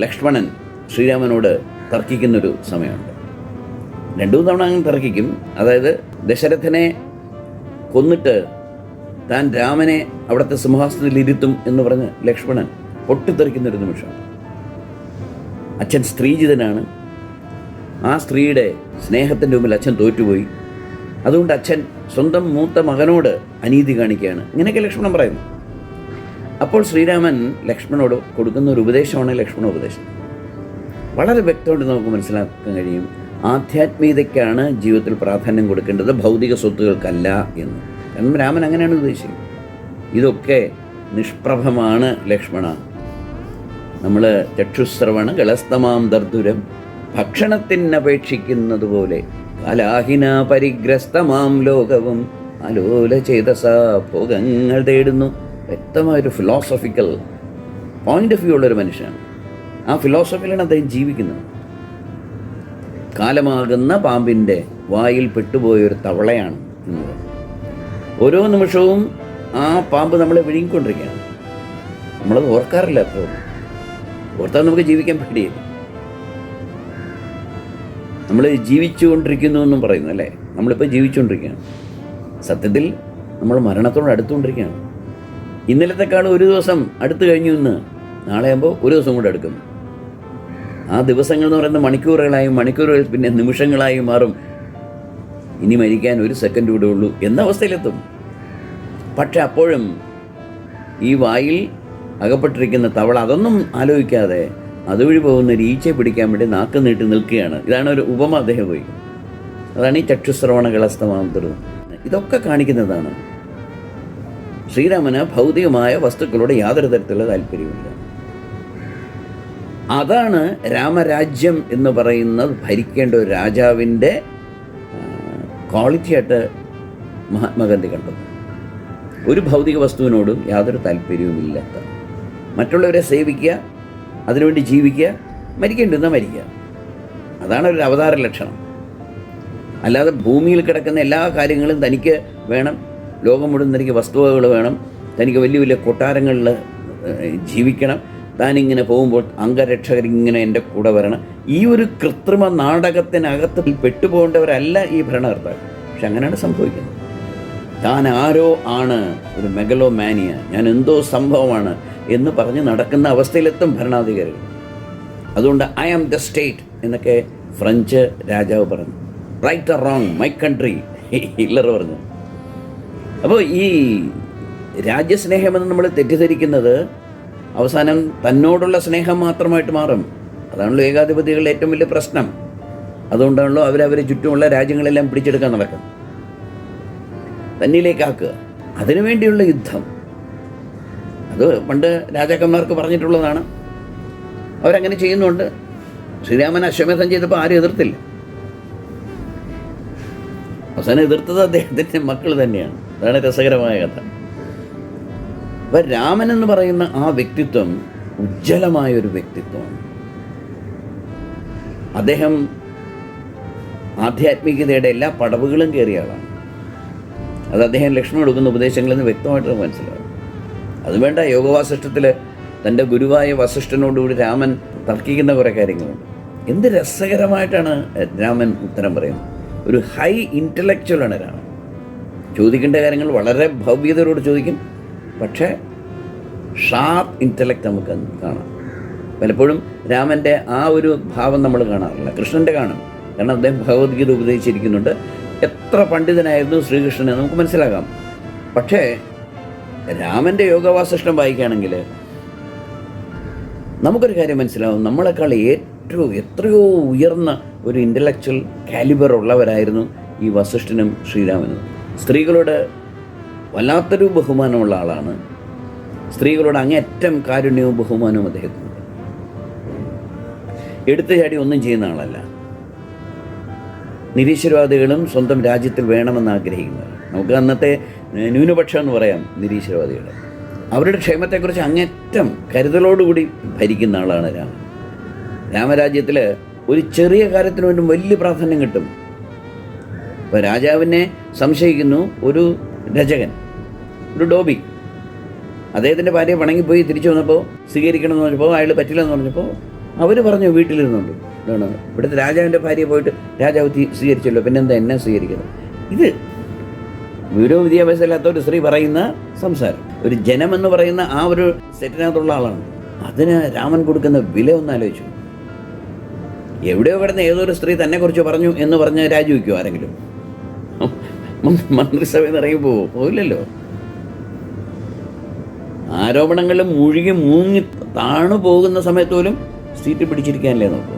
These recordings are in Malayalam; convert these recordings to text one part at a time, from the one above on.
ലക്ഷ്മണൻ ശ്രീരാമനോട് തർക്കിക്കുന്നൊരു സമയമുണ്ട്. രണ്ടു തവണ അങ്ങനെ തർക്കിക്കും. അതായത് ദശരഥനെ കൊന്നിട്ട് താൻ രാമനെ അവിടുത്തെ സിംഹാസനത്തിൽ ഇരുത്തും എന്ന് പറഞ്ഞ് ലക്ഷ്മണൻ പൊട്ടിത്തെറിക്കുന്നൊരു നിമിഷമാണ് അച്ഛൻ സ്ത്രീജിതനാണ്. ആ സ്ത്രീയുടെ സ്നേഹത്തിന്റെ മുമ്പിൽ അച്ഛൻ തോറ്റുപോയി. അതുകൊണ്ട് അച്ഛൻ സ്വന്തം മൂത്ത മകനോട് അനീതി കാണിക്കുകയാണ്. ഇങ്ങനെയൊക്കെ ലക്ഷ്മണൻ പറയുന്നു. അപ്പോൾ ശ്രീരാമൻ ലക്ഷ്മണോട് കൊടുക്കുന്ന ഒരു ഉപദേശമാണ് ലക്ഷ്മണ ഉപദേശം വളരെ വ്യക്തമായിട്ട് നമുക്ക് മനസ്സിലാക്കാൻ കഴിയും. ആധ്യാത്മികതയ്ക്കാണ് ജീവിതത്തിൽ പ്രാധാന്യം കൊടുക്കേണ്ടത് ഭൗതിക സ്വത്തുകൾക്കല്ല എന്ന്. കാരണം രാമൻ അങ്ങനെയാണ് ഉദ്ദേശിക്കുന്നത്. ഇതൊക്കെ നിഷ്പ്രഭമാണ് ലക്ഷ്മണ. നമ്മൾ ചക്ഷുശ്രവണ ഗളസ്തമാം ദർദുരം. ഭക്ഷണത്തിനപേക്ഷിക്കുന്നത് പോലെ കലാഹിന പരിഗ്രസ്തമാം ലോകവും അലോല ചേതസ ഭോഗങ്ങൾ തേടുന്നു. വ്യക്തമായൊരു ഫിലോസഫിക്കൽ പോയിന്റ് ഓഫ് വ്യൂ ഉള്ളൊരു മനുഷ്യനാണ്. ആ ഫിലോസഫിയിലാണ് അദ്ദേഹം ജീവിക്കുന്നത്. കാലമാകുന്ന പാമ്പിന്റെ വായിൽ പെട്ടുപോയൊരു തവളയാണ് എന്നത് ഓരോ നിമിഷവും ആ പാമ്പ് നമ്മളെ വിഴുങ്ങിക്കൊണ്ടിരിക്കുകയാണ്. നമ്മളത് ഓർക്കാറില്ല അപ്പോൾ ഓർത്താൽ നമുക്ക് ജീവിക്കാൻ പേടിയില്ല. നമ്മൾ ജീവിച്ചുകൊണ്ടിരിക്കുന്നു എന്നും പറയുന്നു അല്ലേ? നമ്മളിപ്പോൾ ജീവിച്ചുകൊണ്ടിരിക്കുകയാണ്. സത്യത്തിൽ നമ്മൾ മരണത്തോട് അടുത്തുകൊണ്ടിരിക്കുകയാണ്. ഇന്നലത്തെക്കാളും ഒരു ദിവസം അടുത്ത് കഴിഞ്ഞു ഇന്ന് നാളെ ആകുമ്പോൾ ഒരു ദിവസം കൂടെ എടുക്കും ആ ദിവസങ്ങൾ എന്ന് പറയുന്ന മണിക്കൂറുകളായും മണിക്കൂറുകൾ പിന്നെ നിമിഷങ്ങളായും മാറും. ഇനി മരിക്കാൻ ഒരു സെക്കൻഡ് കൂടെ ഉള്ളൂ എന്ന അവസ്ഥയിലെത്തും. പക്ഷെ അപ്പോഴും ഈ വായിൽ അകപ്പെട്ടിരിക്കുന്ന തവള അതൊന്നും ആലോചിക്കാതെ അതുവഴി പോകുന്ന ഒരു ഈച്ചയെ പിടിക്കാൻ വേണ്ടി നാക്ക് നീട്ടി നിൽക്കുകയാണ്. ഇതാണ് ഒരു ഉപമ അദ്ദേഹം പോയി അതാണ് ഈ ചക്ഷുശ്രവണ കളസ്തമാന്തരം ഇതൊക്കെ കാണിക്കുന്നതാണ് ശ്രീരാമന് ഭൗതികമായ വസ്തുക്കളോട് യാതൊരു തരത്തിലുള്ള താല്പര്യമില്ല അതാണ് രാമരാജ്യം എന്ന് പറയുന്നത് ഭരിക്കേണ്ട ഒരു രാജാവിന്റെ ക്വാളിറ്റിയായിട്ട് മഹാത്മാഗാന്ധി കണ്ടത്. ഒരു ഭൗതിക വസ്തുവിനോടും യാതൊരു താല്പര്യവുമില്ലാത്ത. മറ്റുള്ളവരെ സേവിക്കുക അതിനുവേണ്ടി ജീവിക്കുക മരിക്കേണ്ടുന്ന മരിക്കുക. അതാണ് ഒരു അവതാര ലക്ഷണം. അല്ലാതെ ഭൂമിയിൽ കിടക്കുന്ന എല്ലാ കാര്യങ്ങളും തനിക്ക് വേണം. ലോകം മുഴുവൻ തനിക്ക് വസ്തുവകൾ വേണം തനിക്ക് വലിയ വലിയ കൊട്ടാരങ്ങളിൽ ജീവിക്കണം. താനിങ്ങനെ പോകുമ്പോൾ അംഗരക്ഷകരിങ്ങനെ എന്റെ കൂടെ വരണം. ഈ ഒരു കൃത്രിമ നാടകത്തിനകത്ത് പെട്ടുപോകേണ്ടവരല്ല ഈ ഭരണകർത്താക്കൾ. പക്ഷെ അങ്ങനെയാണ് സംഭവിക്കുന്നത്. താൻ ആരോ ആണ് ഒരു മെഗലോ മാനിയ ഞാൻ എന്തോ സംഭവമാണ് എന്ന് പറഞ്ഞ് നടക്കുന്ന അവസ്ഥയിലെത്തും ഭരണാധികാരികൾ. അതുകൊണ്ട് ഐ ആം ദ സ്റ്റേറ്റ് എന്നൊക്കെ ഫ്രഞ്ച് രാജാവ് പറഞ്ഞു. Right or wrong my country Hitler പറഞ്ഞു. അപ്പോൾ ഈ രാജ്യസ്നേഹമെന്ന് നമ്മൾ തെറ്റിദ്ധരിക്കുന്നത് അവസാനം തന്നോടുള്ള സ്നേഹം മാത്രമായിട്ട് മാറും. അതാണല്ലോ ഏകാധിപതികളുടെ ഏറ്റവും വലിയ പ്രശ്നം. അതുകൊണ്ടാണല്ലോ അവരവരെ ചുറ്റുമുള്ള രാജ്യങ്ങളെല്ലാം പിടിച്ചെടുക്കാൻ നടക്കുന്നത്. തന്നിലേക്കാക്കുക അതിനുവേണ്ടിയുള്ള യുദ്ധം. അത് പണ്ട് രാജാക്കന്മാർക്ക് പറഞ്ഞിട്ടുള്ളതാണ്. അവരങ്ങനെ ചെയ്യുന്നുണ്ട്. ശ്രീരാമൻ അശ്വമേധം ചെയ്തപ്പോൾ ആരും എതിർത്തില്ല. അവസാനം എതിർത്തത് അദ്ദേഹത്തിന്റെ മക്കൾ തന്നെയാണ്. അതാണ് രസകരമായ കഥ. അപ്പം രാമൻ എന്ന് പറയുന്ന ആ വ്യക്തിത്വം ഉജ്ജ്വലമായ ഒരു വ്യക്തിത്വമാണ്. അദ്ദേഹം ആധ്യാത്മികതയുടെ എല്ലാ പടവുകളും കയറിയ ആളാണ്. അത് അദ്ദേഹം ലക്ഷ്മി കൊടുക്കുന്ന ഉപദേശങ്ങളിൽ നിന്ന് വ്യക്തമായിട്ട് മനസ്സിലാവും അത് വേണ്ട യോഗവാസിഷ്ടത്തിൽ തന്റെ ഗുരുവായ വസിഷ്ഠനോടുകൂടി രാമൻ തർക്കിക്കുന്ന കുറേ കാര്യങ്ങളുണ്ട്. എന്ത് രസകരമായിട്ടാണ് രാമൻ ഉത്തരം പറയുന്നത്? ഒരു ഹൈ ഇന്റലക്ച്വലാണ് രാമൻ. ചോദിക്കേണ്ട കാര്യങ്ങൾ വളരെ ഭവ്യതയോട് ചോദിക്കും. പക്ഷേ ഷാർപ്പ് ഇന്റലക്റ്റ് നമുക്ക് കാണാം. പലപ്പോഴും രാമന്റെ ആ ഒരു ഭാവം നമ്മൾ കാണാറില്ല. കൃഷ്ണന്റെ കാണും. കാരണം അദ്ദേഹം ഭഗവത്ഗീത ഉപദേശിച്ചിരിക്കുന്നുണ്ട്. എത്ര പണ്ഡിതനായിരുന്നു ശ്രീകൃഷ്ണനെ നമുക്ക് മനസ്സിലാകാം. പക്ഷേ രാമന്റെ യോഗവാസിഷ്ടം വായിക്കുകയാണെങ്കിൽ നമുക്കൊരു കാര്യം മനസ്സിലാവും. നമ്മളെക്കാൾ ഏറ്റവും എത്രയോ ഉയർന്ന ഒരു ഇന്റലക്ച്വൽ കാലിബർ ഉള്ളവരായിരുന്നു ഈ വസിഷ്ഠനും ശ്രീരാമനും. സ്ത്രീകളോട് വല്ലാത്തൊരു ബഹുമാനമുള്ള ആളാണ്. സ്ത്രീകളോട് അങ്ങേറ്റം കാരുണ്യവും ബഹുമാനവും അദ്ദേഹത്തിനുണ്ട്. എടുത്തു ചാടി ഒന്നും ചെയ്യുന്ന ആളല്ല. നിരീശ്വരവാദികളും സ്വന്തം രാജ്യത്തിൽ വേണമെന്ന് ആഗ്രഹിക്കുന്നവർ നമുക്ക് അന്നത്തെ ന്യൂനപക്ഷം എന്ന് പറയാം നിരീശ്വരവാദികൾ അവരുടെ ക്ഷേമത്തെക്കുറിച്ച് അങ്ങേറ്റം കരുതലോടുകൂടി ഭരിക്കുന്ന ആളാണ് രാമൻ. രാമരാജ്യത്തിൽ ഒരു ചെറിയ കാര്യത്തിന് വേണ്ടി വലിയ പ്രാധാന്യം കിട്ടും. ഇപ്പോൾ രാജാവിനെ സംശയിക്കുന്നു ഒരു രചകൻ ഒരു ഡോബി. അദ്ദേഹത്തിന്റെ ഭാര്യ പണങ്ങിപ്പോയി തിരിച്ചു വന്നപ്പോൾ സ്വീകരിക്കണമെന്ന് പറഞ്ഞപ്പോൾ അയാൾ പറ്റില്ല എന്ന് പറഞ്ഞപ്പോൾ അവർ പറഞ്ഞു വീട്ടിലിരുന്നുണ്ട്. ഇവിടുത്തെ രാജാവിന്റെ ഭാര്യയെ പോയിട്ട് രാജാവ് സ്വീകരിച്ചല്ലോ പിന്നെന്താ എന്നെ സ്വീകരിക്കുന്നത് ഇത് വിവരവും വിദ്യാഭ്യാസം ഇല്ലാത്ത ഒരു സ്ത്രീ പറയുന്ന സംസാരം. ഒരു ജനം എന്ന് പറയുന്ന ആ ഒരു സെറ്റിനകത്തുള്ള ആളാണ്. അതിന് രാമൻ കൊടുക്കുന്ന വില ഒന്ന് ആലോചിച്ചു. എവിടെയോ കിടന്ന് ഏതൊരു സ്ത്രീ തന്നെക്കുറിച്ച് പറഞ്ഞു എന്ന് പറഞ്ഞ് രാജിവെക്കുമോ ആരെങ്കിലും? മന്ത്രിസഭയിൽ നിന്ന് ഇറങ്ങി പോവോ? പോയില്ലല്ലോ ആരോപണങ്ങളിൽ മുഴുകി മൂങ്ങി താണു പോകുന്ന സമയത്ത് പോലും സീറ്റ് പിടിച്ചിരിക്കാനല്ലേ നോക്കൂ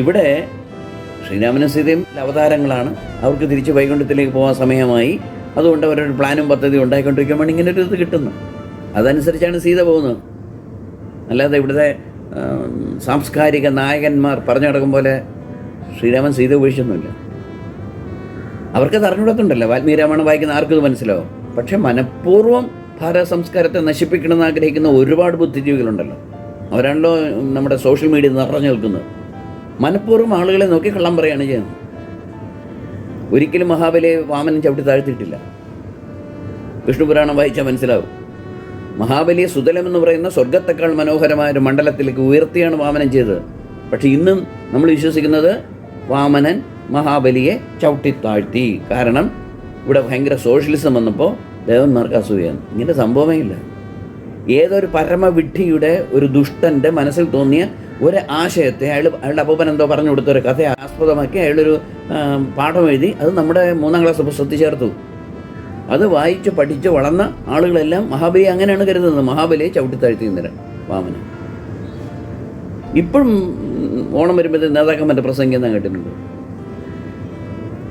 ഇവിടെ ശ്രീരാമനും സീതയും അവതാരങ്ങളാണ്. അവർക്ക് തിരിച്ച് വൈകുണ്ഠത്തിലേക്ക് പോകാൻ സമയമായി. അതുകൊണ്ട് അവരൊരു പ്ലാനും പദ്ധതി ഉണ്ടായിക്കൊണ്ടിരിക്കുമ്പോൾ ഇങ്ങനെ ഒരു ഇത് കിട്ടുന്നു. അതനുസരിച്ചാണ് സീത പോകുന്നത്. അല്ലാതെ ഇവിടുത്തെ സാംസ്കാരിക നായകന്മാർ പറഞ്ഞു നടക്കും പോലെ ശ്രീരാമൻ സീത ഉപേക്ഷിച്ചൊന്നുമില്ല. അവർക്കത് അറിഞ്ഞുകൂടത്തുണ്ടല്ലോ? വാൽമീകി രാമായണം വായിക്കുന്ന ആർക്കും മനസ്സിലാവും. പക്ഷെ മനഃപൂർവം ഭാരത സംസ്കാരത്തെ നശിപ്പിക്കണമെന്ന് ആഗ്രഹിക്കുന്ന ഒരുപാട് ബുദ്ധിജീവികളുണ്ടല്ലോ. അവരാണല്ലോ നമ്മുടെ സോഷ്യൽ മീഡിയ നിറഞ്ഞു നിൽക്കുന്നത്. മനഃപൂർവം ആളുകളെ നോക്കി കള്ളം പറയുകയാണ് ചെയ്യുന്നത്. ഒരിക്കലും മഹാബലിയെ വാമനൻ ചവിട്ടി താഴ്ത്തിയിട്ടില്ല. വിഷ്ണുപുരാണം വായിച്ചാൽ മനസ്സിലാവും. മഹാബലിയെ സുതലം എന്ന് പറയുന്ന സ്വർഗത്തെക്കാൾ മനോഹരമായ ഒരു മണ്ഡലത്തിലേക്ക് ഉയർത്തിയാണ് വാമനൻ ചെയ്തത്. പക്ഷെ ഇന്നും നമ്മൾ വിശ്വസിക്കുന്നത് വാമനൻ മഹാബലിയെ ചവിട്ടി താഴ്ത്തി കാരണം ഇവിടെ ഭയങ്കര സോഷ്യലിസം വന്നപ്പോൾ ദേവന്മാർക്ക് അസൂയാണ് ഇങ്ങനെ സംഭവമേ ഇല്ല. ഏതൊരു പരമവിഡ്ഢിയുടെ ഒരു ദുഷ്ടന്റെ മനസ്സിൽ തോന്നിയ ഒരു ആശയത്തെ അയാൾ അയാളുടെ അപ്പൂപ്പൻ എന്തോ പറഞ്ഞു കൊടുത്ത ഒരു കഥയെ ആസ്പദമാക്കി അയാളൊരു പാഠം എഴുതി അത് നമ്മുടെ മൂന്നാം ക്ലാസ് പുസ്തകത്തിൽ ചേർത്തു അത് വായിച്ച് പഠിച്ച് വളർന്ന ആളുകളെല്ലാം മഹാബലി അങ്ങനെയാണ് കരുതുന്നത്. മഹാബലിയെ ചവിട്ടിത്താഴ്ത്തി ഇന്നലെ വാമന. ഇപ്പോഴും ഓണം വരുമ്പോഴത്തെ നേതാക്കന്മാരുടെ പ്രസംഗം ഞാൻ കേട്ടിട്ടുണ്ട്.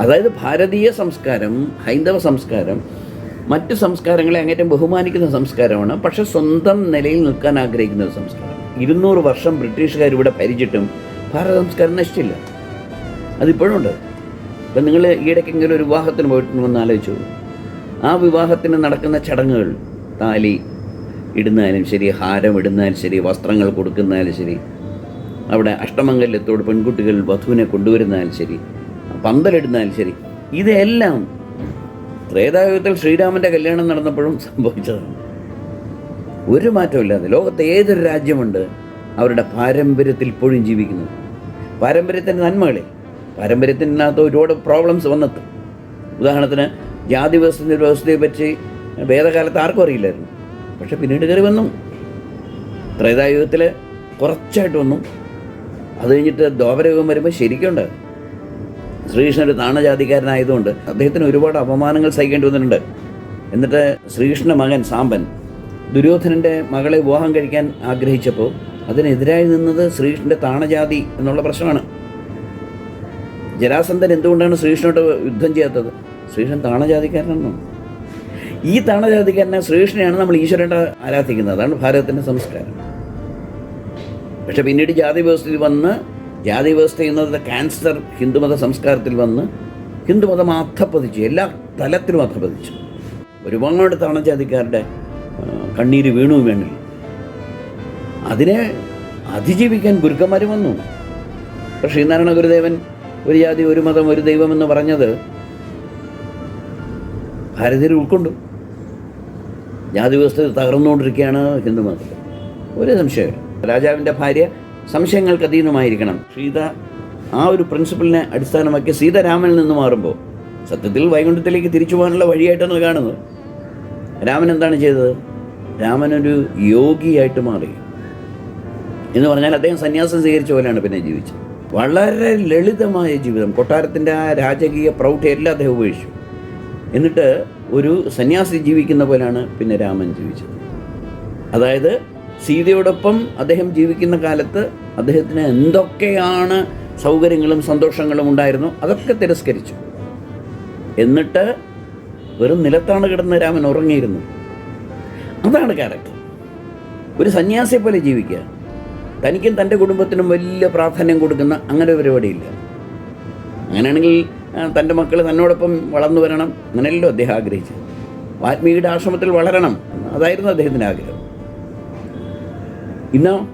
അതായത് ഭാരതീയ സംസ്കാരം ഹൈന്ദവ സംസ്കാരം മറ്റ് സംസ്കാരങ്ങളെ അങ്ങേറ്റം ബഹുമാനിക്കുന്ന സംസ്കാരമാണ്. പക്ഷെ സ്വന്തം നിലയിൽ നിൽക്കാൻ ആഗ്രഹിക്കുന്ന സംസ്കാരം. ഇരുന്നൂറ് വർഷം ബ്രിട്ടീഷുകാർ ഇവിടെ ഭരിച്ചിട്ടും ഭാരത സംസ്കാരം നശിച്ചില്ല. അതിപ്പോഴും ഉണ്ട്. ഇപ്പം നിങ്ങൾ ഈയിടയ്ക്കെങ്കിലും ഒരു വിവാഹത്തിന് പോയിട്ടുണ്ടെന്ന് ആലോചിച്ചു. ആ വിവാഹത്തിന് നടക്കുന്ന ചടങ്ങുകൾ താലി ഇടുന്നാലും ശരി ഹാരം ഇടുന്നാലും ശരി വസ്ത്രങ്ങൾ കൊടുക്കുന്നാലും ശരി അവിടെ അഷ്ടമംഗല്യത്തോട് പെൺകുട്ടികൾ വധുവിനെ കൊണ്ടുവരുന്നാലും ശരി പന്തലിടുന്നാലും ശരി. ഇതെല്ലാം ത്രേതായുഗത്തിൽ ശ്രീരാമന്റെ കല്യാണം നടന്നപ്പോഴും സംഭവിച്ചതാണ്. ഒരു മാറ്റമില്ലാതെ ലോകത്തെ ഏതൊരു രാജ്യമുണ്ട് അവരുടെ പാരമ്പര്യത്തിൽ ഇപ്പോഴും ജീവിക്കുന്നത്? പാരമ്പര്യത്തിന്റെ നന്മകളെ പാരമ്പര്യത്തിനകത്ത് ഒരുപാട് പ്രോബ്ലംസ് വന്നെത്തും. ഉദാഹരണത്തിന് ജാതി വ്യവസ്ഥ വ്യവസ്ഥയെ പറ്റി വേദകാലത്ത് ആർക്കും അറിയില്ലായിരുന്നു. പക്ഷെ പിന്നീട് കയറി വന്നു. ത്രേതായുഗത്തിൽ കുറച്ചായിട്ട് വന്നു. അത് കഴിഞ്ഞിട്ട് ദ്വാപരയുഗം വരുമ്പോൾ ശരിക്കുണ്ട് ശ്രീകൃഷ്ണൻ ഒരു താണജാതിക്കാരനായതുകൊണ്ട് അദ്ദേഹത്തിന് ഒരുപാട് അപമാനങ്ങൾ സഹിക്കേണ്ടി വന്നിട്ടുണ്ട്. എന്നിട്ട് ശ്രീകൃഷ്ണ മകൻ സാമ്പൻ ദുര്യോധനന്റെ മകളെ വിവാഹം കഴിക്കാൻ ആഗ്രഹിച്ചപ്പോൾ അതിനെതിരായി നിന്നത് ശ്രീകൃഷ്ണന്റെ താണജാതി എന്നുള്ള പ്രശ്നമാണ്. ജരാസന്ധൻ എന്തുകൊണ്ടാണ് ശ്രീകൃഷ്ണനോട് യുദ്ധം ചെയ്യാത്തത്? ശ്രീകൃഷ്ണൻ താണജാതിക്കാരനാണോ? ഈ താണജാതിക്കാരനെ ശ്രീകൃഷ്ണനെയാണ് നമ്മൾ ഈശ്വരനെ ആരാധിക്കുന്നത്. അതാണ് ഭാരതത്തിന്റെ സംസ്കാരം. പക്ഷെ പിന്നീട് ജാതി വ്യവസ്ഥയിൽ വന്ന് ജാതി വ്യവസ്ഥ എന്നത് ക്യാൻസർ ഹിന്ദുമത സംസ്കാരത്തിൽ വന്ന് ഹിന്ദുമതം അധപ്പതിച്ചു എല്ലാ തലത്തിലും അധപ്പതിച്ചു ഒരുപാട് തവണ ജാതിക്കാരുടെ കണ്ണീര് വീണു വേണ്ടി അതിനെ അതിജീവിക്കാൻ ഗുരുക്കന്മാർ വന്നു. ശ്രീനാരായണ ഗുരുദേവൻ ഒരു ജാതി ഒരു മതം ഒരു ദൈവം എന്ന് പറഞ്ഞത് ഭാരതീയർ ഉൾക്കൊണ്ടു. ജാതി വ്യവസ്ഥ തകർന്നുകൊണ്ടിരിക്കുകയാണ് ഹിന്ദുമതം. ഒരു സംശയമില്ല രാജാവിന്റെ ഭാര്യ സംശയങ്ങൾക്ക് അതീതമായിരിക്കണം. സീത ആ ഒരു പ്രിൻസിപ്പിളിനെ അടിസ്ഥാനമാക്കി സീതാരാമനിൽ നിന്ന് മാറുമ്പോൾ സത്യത്തിൽ വൈകുണ്ഠത്തിലേക്ക് തിരിച്ചു പോകാനുള്ള വഴിയായിട്ടാണ് കാണുന്നത്. രാമൻ എന്താണ് ചെയ്തത്? രാമനൊരു യോഗിയായിട്ട് മാറി. എന്ന് പറഞ്ഞാൽ അദ്ദേഹം സന്യാസം സ്വീകരിച്ച പോലെയാണ് പിന്നെ ജീവിച്ചത്. വളരെ ലളിതമായ ജീവിതം. കൊട്ടാരത്തിന്റെ ആ രാജകീയ പ്രൗഢയെല്ലാം അദ്ദേഹം ഉപേക്ഷിച്ചു. എന്നിട്ട് ഒരു സന്യാസി ജീവിക്കുന്ന പോലെയാണ് പിന്നെ രാമൻ ജീവിച്ചത്. അതായത് സീതയോടൊപ്പം അദ്ദേഹം ജീവിക്കുന്ന കാലത്ത് അദ്ദേഹത്തിന് എന്തൊക്കെയാണ് സൗകര്യങ്ങളും സന്തോഷങ്ങളും ഉണ്ടായിരുന്നു അതൊക്കെ തിരസ്കരിച്ചു. എന്നിട്ട് വെറും നിലത്താണ് കിടന്ന് രാമൻ ഉറങ്ങിയിരുന്നു. അതാണ് ക്യാരക്ടർ ഒരു സന്യാസിയെ പോലെ ജീവിക്കുക. തനിക്കും തന്റെ കുടുംബത്തിനും വലിയ പ്രാധാന്യം കൊടുക്കുന്ന അങ്ങനെ ഒരു പരിപാടിയില്ല. അങ്ങനെയാണെങ്കിൽ തന്റെ മക്കൾ തന്നോടൊപ്പം വളർന്നു വരണം അങ്ങനെയല്ലോ അദ്ദേഹം ആഗ്രഹിച്ചത്. ആത്മീയുടെ ആശ്രമത്തിൽ വളരണം അതായിരുന്നു അദ്ദേഹത്തിന്റെ ആഗ്രഹം. ഇന്നോ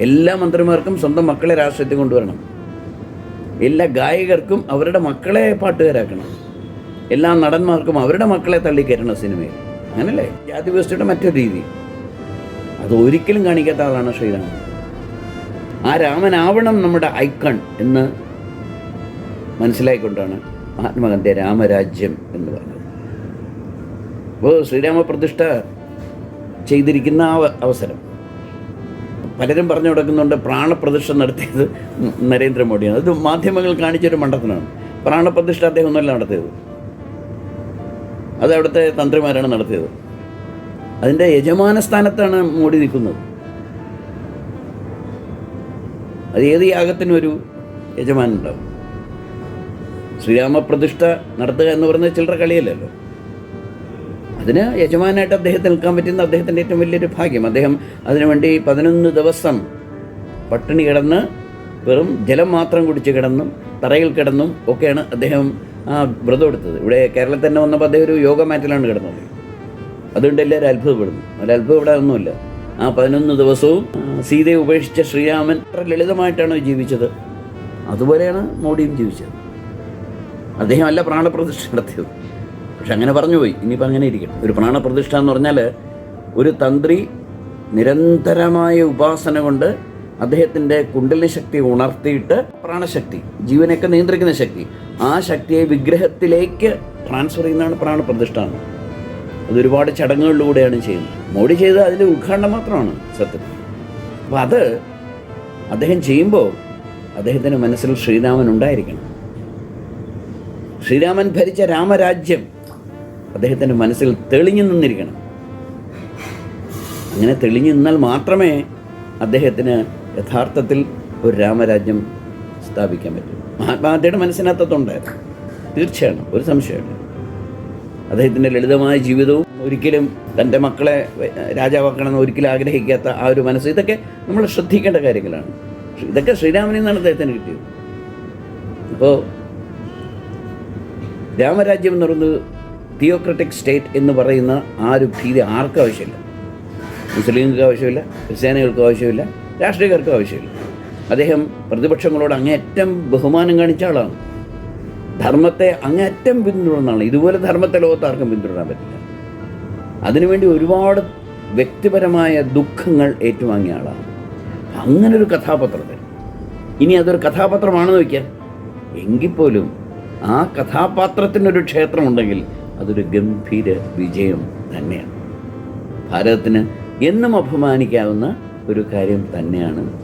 എല്ലാ മന്ത്രിമാർക്കും സ്വന്തം മക്കളെ രാഷ്ട്രീയത്തിൽ കൊണ്ടുവരണം. എല്ലാ ഗായകർക്കും അവരുടെ മക്കളെ പാട്ടുകാരാക്കണം. എല്ലാ നടന്മാർക്കും അവരുടെ മക്കളെ തള്ളിക്കയറ്റണം സിനിമയിൽ. അങ്ങനല്ലേ? ജാതി വ്യവസ്ഥയുടെ മറ്റൊരു രീതി. അത് ഒരിക്കലും കാണിക്കാത്ത ആളാണ് ശ്രീരാമൻ. ആ രാമനാവണം നമ്മുടെ ഐക്കൺ എന്ന് മനസ്സിലായിക്കൊണ്ടാണ് മഹാത്മാഗാന്ധി രാമരാജ്യം എന്ന് പറഞ്ഞത്. അപ്പോൾ ശ്രീരാമ പ്രതിഷ്ഠ ചെയ്തിരിക്കുന്ന ആ അവസരം. പലരും പറഞ്ഞു കൊടുക്കുന്നുണ്ട് പ്രാണപ്രതിഷ്ഠ നടത്തിയത് നരേന്ദ്രമോദിയാണ്. അത് മാധ്യമങ്ങൾ കാണിച്ചൊരു മണ്ടത്തിനാണ് പ്രാണപ്രതിഷ്ഠ അദ്ദേഹം ഒന്നല്ല നടത്തിയത്. അത് അവിടുത്തെ തന്ത്രിമാരാണ് നടത്തിയത്. അതിന്റെ യജമാന സ്ഥാനത്താണ് മോഡി നിൽക്കുന്നത്. അത് ഏത് യാഗത്തിനും ഒരു യജമാനുണ്ടാവും? ശ്രീരാമപ്രതിഷ്ഠ നടത്തുക എന്ന് പറയുന്നത് ചില്ലറ കളിയല്ലല്ലോ. അതിന് യജമാനായിട്ട് അദ്ദേഹത്തിന് നിൽക്കാൻ പറ്റുന്ന അദ്ദേഹത്തിന്റെ ഏറ്റവും വലിയൊരു ഭാഗ്യം. അദ്ദേഹം അതിനുവേണ്ടി പതിനൊന്ന് ദിവസം പട്ടിണി കിടന്ന് വെറും ജലം മാത്രം കുടിച്ച് കിടന്നും തറയിൽ കിടന്നും ഒക്കെയാണ് അദ്ദേഹം ആ വ്രതം എടുത്തത്. ഇവിടെ കേരളത്തിൽ തന്നെ വന്നപ്പോൾ അദ്ദേഹം ഒരു യോഗ മാറ്റിലാണ് കിടന്നത്. അതുകൊണ്ട് എല്ലാവരും അത്ഭുതപ്പെടുന്നു. ഒരു അത്ഭുതം ഇവിടെ ഒന്നുമില്ല. ആ പതിനൊന്ന് ദിവസവും സീതയെ ഉപേക്ഷിച്ച ശ്രീരാമൻ അത്ര ലളിതമായിട്ടാണ് ജീവിച്ചത്. അതുപോലെയാണ് മോഡിയും ജീവിച്ചത്. അദ്ദേഹം അല്ല പ്രാണപ്രതിഷ്ഠ നടത്തിയത്. പക്ഷെ അങ്ങനെ പറഞ്ഞു പോയി. ഇനിയിപ്പോൾ അങ്ങനെ ഇരിക്കണം ഒരു പ്രാണപ്രതിഷ്ഠ എന്ന് പറഞ്ഞാൽ ഒരു തന്ത്രി നിരന്തരമായ ഉപാസന കൊണ്ട് അദ്ദേഹത്തിന്റെ കുണ്ടലിനി ശക്തി ഉണർത്തിയിട്ട് പ്രാണശക്തി ജീവനൊക്കെ നിയന്ത്രിക്കുന്ന ശക്തി ആ ശക്തിയെ വിഗ്രഹത്തിലേക്ക് ട്രാൻസ്ഫർ ചെയ്യുന്നതാണ് പ്രാണപ്രതിഷ്ഠ എന്ന്. അത് ഒരുപാട് ചടങ്ങുകളിലൂടെയാണ് ചെയ്യുന്നത്. മോഡി ചെയ്ത് അതിന്റെ ഉദ്ഘാടനം മാത്രമാണ് സത്യം. അപ്പോൾ അത് അദ്ദേഹം ചെയ്യുമ്പോൾ അദ്ദേഹത്തിന്റെ മനസ്സിൽ ശ്രീരാമൻ ഉണ്ടായിരിക്കണം. ശ്രീരാമൻ ഭരിച്ച രാമരാജ്യം അദ്ദേഹത്തിന്റെ മനസ്സിൽ തെളിഞ്ഞു നിന്നിരിക്കണം. അങ്ങനെ തെളിഞ്ഞു നിന്നാൽ മാത്രമേ അദ്ദേഹത്തിന് യഥാർത്ഥത്തിൽ ഒരു രാമരാജ്യം സ്ഥാപിക്കാൻ പറ്റൂ. മഹാത്മാഗാന്ധിയുടെ മനസ്സിനകത്തുണ്ട് തീർച്ചയാണ് ഒരു സംശയമുണ്ട് അദ്ദേഹത്തിന്റെ ലളിതമായ ജീവിതവും ഒരിക്കലും തന്റെ മക്കളെ രാജാവാക്കണമെന്ന് ഒരിക്കലും ആഗ്രഹിക്കാത്ത ആ ഒരു മനസ്സ് ഇതൊക്കെ നമ്മൾ ശ്രദ്ധിക്കേണ്ട കാര്യങ്ങളാണ്. ഇതൊക്കെ ശ്രീരാമനിൽ നിന്നാണ് അദ്ദേഹത്തിന് കിട്ടിയത്. അപ്പോൾ രാമരാജ്യം എന്ന് പറയുന്നത് തിയോക്രറ്റിക് സ്റ്റേറ്റ് എന്ന് പറയുന്ന ആ ഒരു ഭീതി ആർക്കും ആവശ്യമില്ല. മുസ്ലിങ്ങൾക്ക് ആവശ്യമില്ല ക്രിസ്ത്യാനികൾക്ക് ആവശ്യമില്ല രാഷ്ട്രീയക്കാർക്ക് ആവശ്യമില്ല. അദ്ദേഹം പ്രതിപക്ഷങ്ങളോട് അങ്ങേയറ്റം ബഹുമാനം കാണിച്ച ആളാണ്. ധർമ്മത്തെ അങ്ങേയറ്റം പിന്തുടർന്നാണ്. ഇതുപോലെ ധർമ്മത്തെ ലോകത്ത് ആർക്കും പിന്തുടരാൻ പറ്റില്ല. അതിനുവേണ്ടി ഒരുപാട് വ്യക്തിപരമായ ദുഃഖങ്ങൾ ഏറ്റുവാങ്ങിയ ആളാണ്. അങ്ങനൊരു കഥാപാത്രത്തിൽ. ഇനി അതൊരു കഥാപാത്രമാണെന്ന് വയ്ക്കുക എങ്കിൽ പോലും ആ കഥാപാത്രത്തിനൊരു ക്ഷേത്രമുണ്ടെങ്കിൽ അതൊരു ഗംഭീര വിജയം തന്നെയാണ്. ഭാരതത്തിന് എന്നും അഭിമാനിക്കാവുന്ന ഒരു കാര്യം തന്നെയാണ്